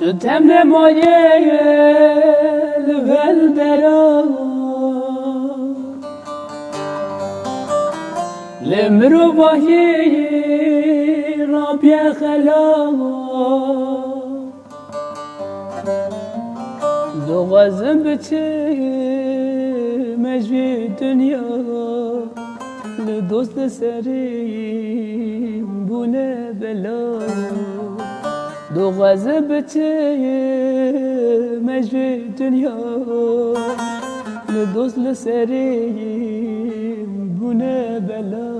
تو تم مایه لول برا. لمرو باهی رابی خلا. دو غزم بچه مجوی دنیا. لدوست سریم بونه بلا. دو غضبت مجوی دنیا؟ ندوز لسری بونه بلا.